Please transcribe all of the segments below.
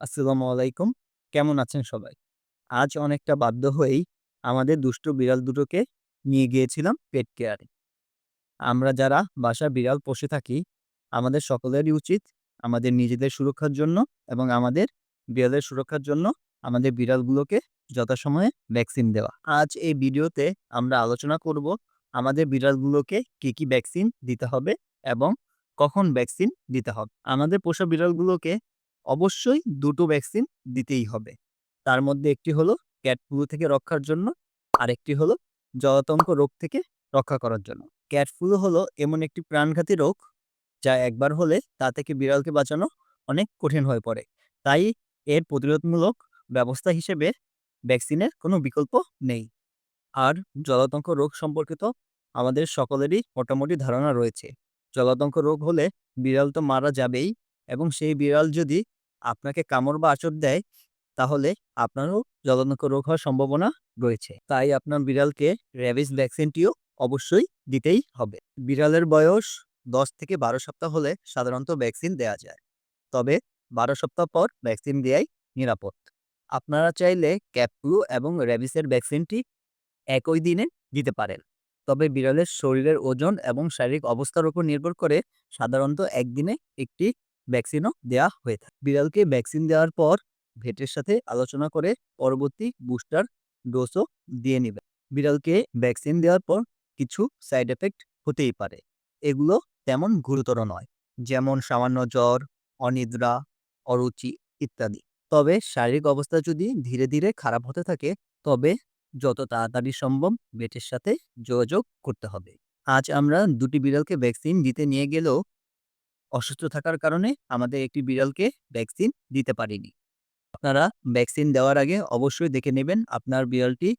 আসসালামু আলাইকুম। কেমন আছেন সবাই? আজ অনেকটা বাধ্য হয়েই আমাদের দুষ্টু বিড়াল দুটোকে নিয়ে গিয়েছিলাম পেট কেয়ারে। আমরা যারা বাসায় বিড়াল পোষে থাকি, আমাদের সকলেরই উচিত আমাদের নিজেদের সুরক্ষার জন্য এবং আমাদের বিড়ালের সুরক্ষার জন্য আমাদের বিড়ালগুলোকে যথাসময়ে ভ্যাকসিন দেওয়া। আজ এই ভিডিওতে আমরা আলোচনা করব আমাদের বিড়ালগুলোকে কি, কি ভ্যাকসিন দিতে হবে এবং কখন ভ্যাকসিন দিতে হবে। আমাদের পোষা বিড়ালগুলোকে অবশ্যই দুটো ভ্যাকসিন দিতেই হবে। তার মধ্যে একটি হলো ক্যাট ফ্লু থেকে রক্ষার জন্য, আরেকটি হলো জলাতঙ্ক রোগ থেকে রক্ষা করার জন্য। ক্যাট ফ্লু হলো এমন একটি প্রাণঘাতী রোগ যা একবার হলে তা থেকে বিড়ালকে বাঁচানো অনেক কঠিন হয়ে পড়ে। তাই এর প্রতিরোধমূলক ব্যবস্থা হিসেবে ভ্যাকসিনের কোনো বিকল্প নেই। আর জলাতঙ্ক রোগ সম্পর্কিত আমাদের সকলেরই মোটামুটি ধারণা রয়েছে। জলাতঙ্ক রোগ হলে বিড়াল তো মারা যাবেই এবং সেই বিড়াল যদি আপনাকে কামড় বা আঁচড় দেয়, তাহলে আপনারও জলাতঙ্ক রোগ হওয়ার সম্ভাবনা রয়েছে। তাই আপনার বিড়ালকে র্যাবিস ভ্যাকসিনটিও অবশ্যই দিতেই হবে। বিড়ালের বয়স ১০ থেকে ১২ সপ্তাহ হলে সাধারণত ভ্যাকসিন দেয়া যায়। তবে ১২ সপ্তাহ পর ভ্যাকসিন দেয়াই নিরাপদ। আপনারা চাইলে ফ্লু এবং র্যাবিসের ভ্যাকসিনটি একই দিনে দিতে পারেন। তবে বিড়ালের শরীরের ওজন এবং শারীরিক অবস্থার উপর নির্ভর করে সাধারণত একদিনে একটি ভ্যাকসিনও দেয়া হয়ে থাকে। বিড়ালকে ভ্যাকসিন দেওয়ার পর ভেটের সাথে আলোচনা করে পরবর্তী বুস্টার ডোজও দিয়ে নিবেন। বিড়ালকে ভ্যাকসিন দেওয়ার পর কিছু সাইড এফেক্ট হতেই পারে। এগুলো তেমন গুরুতর নয়। যেমন সামান্য জ্বর, অনিদ্রা, অরুচি ইত্যাদি। তবে শারীরিক অবস্থা যদি ধীরে, ধীরে খারাপ হতে থাকে তবে যত তাড়াতাড়ি সম্ভব ভেটের সাথে যোগাযোগ করতে হবে। আজ আমরা দুটি বিড়ালকে ভ্যাকসিন দিতে নিয়ে গেলেও অসুস্থ থাকার কারণে আমাদের একটি বিড়ালকে ভ্যাকসিন দিতে পারিনি। আপনারা ভ্যাকসিন দেওয়ার আগে অবশ্যই দেখে নেবেন আপনার বিড়ালটি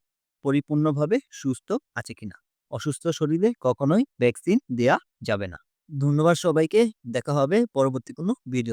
পরিপূর্ণভাবে সুস্থ আছে কিনা। অসুস্থ শরীরে কখনোই ভ্যাকসিন দেয়া যাবে না। ধন্যবাদ সবাইকে। দেখা হবে পরবর্তী কোনো ভিডিও